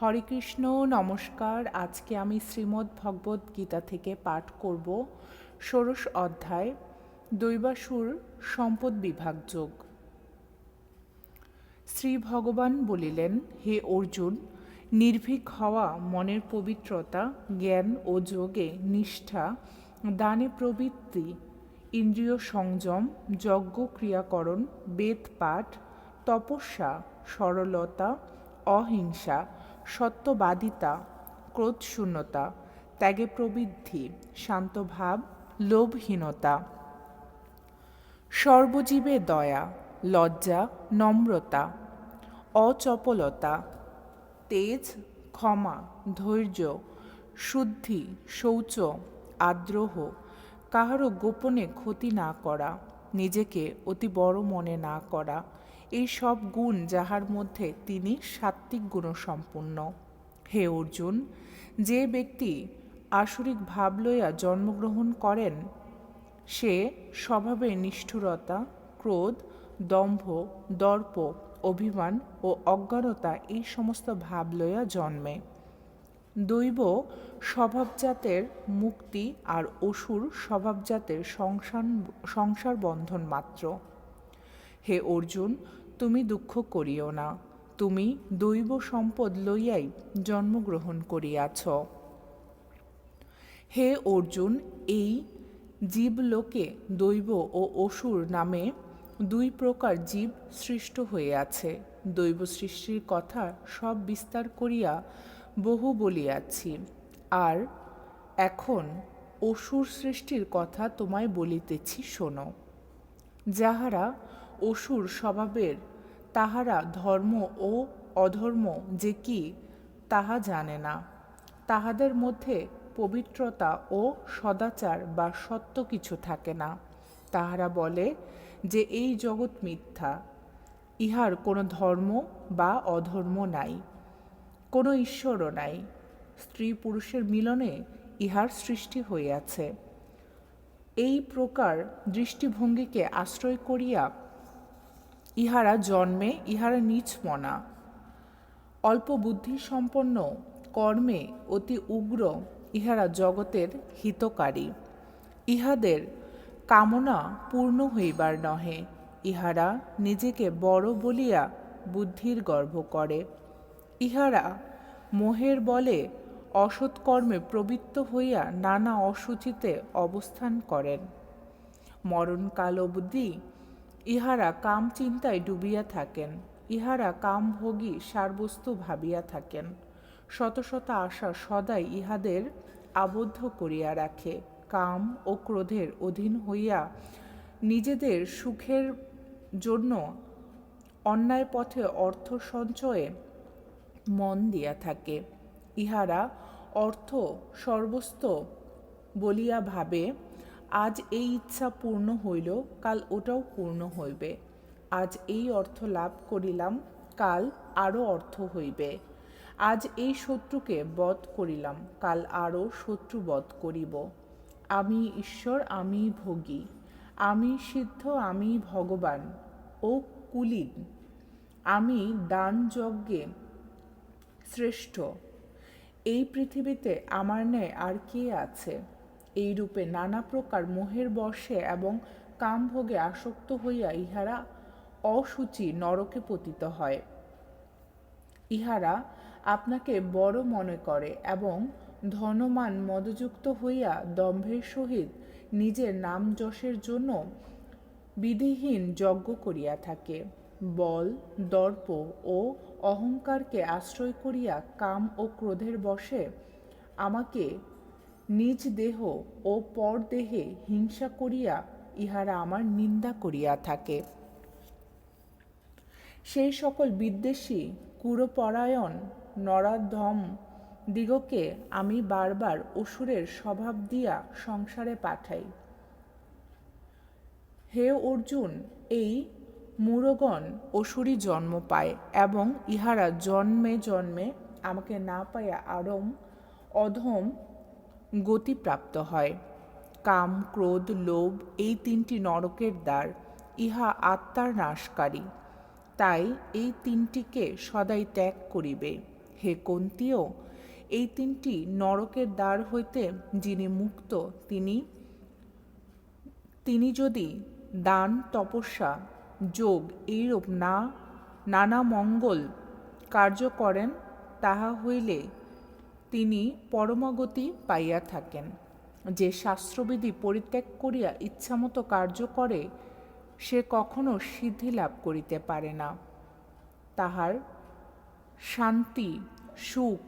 হরে কৃষ্ণ, নমস্কার। আজকে আমি শ্রীমদ্ ভগবত গীতা থেকে পাঠ করব ষোড়শ অধ্যায়, দৈবাসুর সম্পদ বিভাগ যোগ। শ্রী ভগবান বলিলেন, হে অর্জুন, নির্ভীক হওয়া মনের পবিত্রতা, জ্ঞান ও যোগে নিষ্ঠা, দানে প্রবৃত্তি, ইন্দ্রিয় সংযম, যজ্ঞ ক্রিয়াকরণ, বেদ পাঠ, তপস্যা, সরলতা, অহিংসা সত্যবাদিতা, ক্রোধশূন্যতা, ত্যাগে প্রবৃদ্ধি, শান্তভাব, লোভহীনতা। সর্বজীবে দয়া, লজ্জা, নম্রতা, অচপলতা, তেজ, ক্ষমা, ধৈর্য, শুদ্ধি, শৌচ, আদ্রোহ, কাহারও গোপনে ক্ষতি না করা, নিজেকে অতি বড় মনে না করা এই সব গুণ যাহার মধ্যে তিনি সাত্ত্বিক গুণসম্পন্ন। হে অর্জুন, যে ব্যক্তি আসরিক ভাব লইয়া জন্মগ্রহণ করেন, সে স্বভাবে নিষ্ঠুরতা, ক্রোধ, দম্ভ, দর্প, অভিমান ও অজ্ঞানতা এই সমস্ত ভাব লইয়া জন্মে। দৈব স্বভাবজাতের মুক্তি আর অসুর স্বভাবজাতের সংসার সংসার বন্ধন মাত্র। হে অর্জুন, তুমি দুঃখ করিও না। তুমি দৈব সম্পদ লইয়াই জন্মগ্রহণ করিয়াছ। হে অর্জুন, এই জীবলোকে দৈব ও অসুর নামে দুই প্রকার জীব সৃষ্ট হইয়াছে। দৈব সৃষ্টির কথা সব বিস্তার করিয়া বহু বলিয়াছি। আর এখন অসুর সৃষ্টির কথা তোমায় বলিতেছি শোনো। যাহারা অসুর স্বভাবের, তাহারা ধর্ম ও অধর্ম যে কি, তাহা জানে না। তাহাদের মধ্যে পবিত্রতা ও সদাচার বা সত্য কিছু থাকে না। তাহারা বলে যে, এই জগৎ মিথ্যা। ইহার কোনো ধর্ম বা অধর্ম নাই, কোনো ঈশ্বরও নাই। স্ত্রী পুরুষের মিলনে ইহার সৃষ্টি হইয়াছে। এই প্রকার দৃষ্টিভঙ্গিকে আশ্রয় করিয়া ইহারা জন্মে, ইহারা নিচ মনা। অল্প বুদ্ধিসম্পন্ন কর্মে অতি উগ্র ইহারা জগতের হিতকারী। ইহাদের কামনা পূর্ণ হইবার নহে, ইহারা নিজেকে বড় বলিয়া বুদ্ধির গর্ব করে। ইহারা মোহের বলে অসৎকর্মে প্রবৃত্ত হইয়া নানা অসুচিতে অবস্থান করেন। মরণকাল অবধি ইহারা কাম চিন্তায় ডুবিয়া থাকেন, ইহারা কামভোগী সারবস্তু ভাবিয়া থাকেন। শত শত আশা সদাই ইহাদের আবদ্ধ করিয়া রাখে, কাম ও ক্রোধের অধীন হইয়া নিজেদের সুখের জন্য অন্যায় পথে অর্থ সঞ্চয়ে মন দিয়া থাকে। ইহারা অর্থ সর্বস্ত বলিয়া ভাবে আজ এই ইচ্ছা পূর্ণ হইল, কাল ওটাও পূর্ণ হইবে। আজ এই অর্থ লাভ করিলাম, কাল আরও অর্থ হইবে। আজ এই শত্রুকে বধ করিলাম, কাল আরও শত্রু বধ করিব। আমি ঈশ্বর, আমি ভোগী। আমি সিদ্ধ, আমি ভগবান। ও কুলীন। আমি দান যজ্ঞে শ্রেষ্ঠ। এই পৃথিবীতে আমার ন্যায় আর কে আছে? এই রূপে নানা প্রকার মোহের বর্ষে এবং কামভোগে আসক্ত হইয়া ইহারা অসুচি নরকে পতিত হয়। ইহারা আপনাকে বড় মনে করে এবং ধনমান মদযুক্ত হইয়া দম্ভের সহিত নিজের নাম যশের জন্য বিধিহীন যজ্ঞ করিয়া থাকে। বল, দর্প ও অহংকারকে আশ্রয় করিয়া কাম ও ক্রোধের বশে আমাকে নিজ দেহ ও পর দেহে হিংসা করিয়া ইহারা আমার নিন্দা করিয়া থাকে। সেই সকল বিদ্বেষী, কুরপরায়ণ, নরাধম দিগকে আমি বারবার অসুরের স্বভাব দিয়া সংসারে পাঠাই। হে অর্জুন, এই মুরগণ অসুরই জন্ম পায় এবং ইহারা জন্মে জন্মে আমাকে না পাইয়া আরম অধম গতিপ্রাপ্ত হয়। কাম, ক্রোধ, লোভ এই তিনটি নরকের দ্বার, ইহা আত্মার নাশকারী। তাই এই তিনটিকে সদাই ত্যাগ করিবে। হে কন্তীয় এই তিনটি নরকের দ্বার হইতে যিনি মুক্ত, তিনি তিনি যদি দান, তপস্যা, যোগ এইরূপ না, নানা মঙ্গল কার্য করেন, তাহা হইলে তিনি পরমগতি পাইয়া থাকেন। যে শাস্ত্রবিধি পরিত্যাগ করিয়া ইচ্ছামতো কার্য করে, সে কখনো সিদ্ধি লাভ করিতে পারে না। তাহার শান্তি, সুখ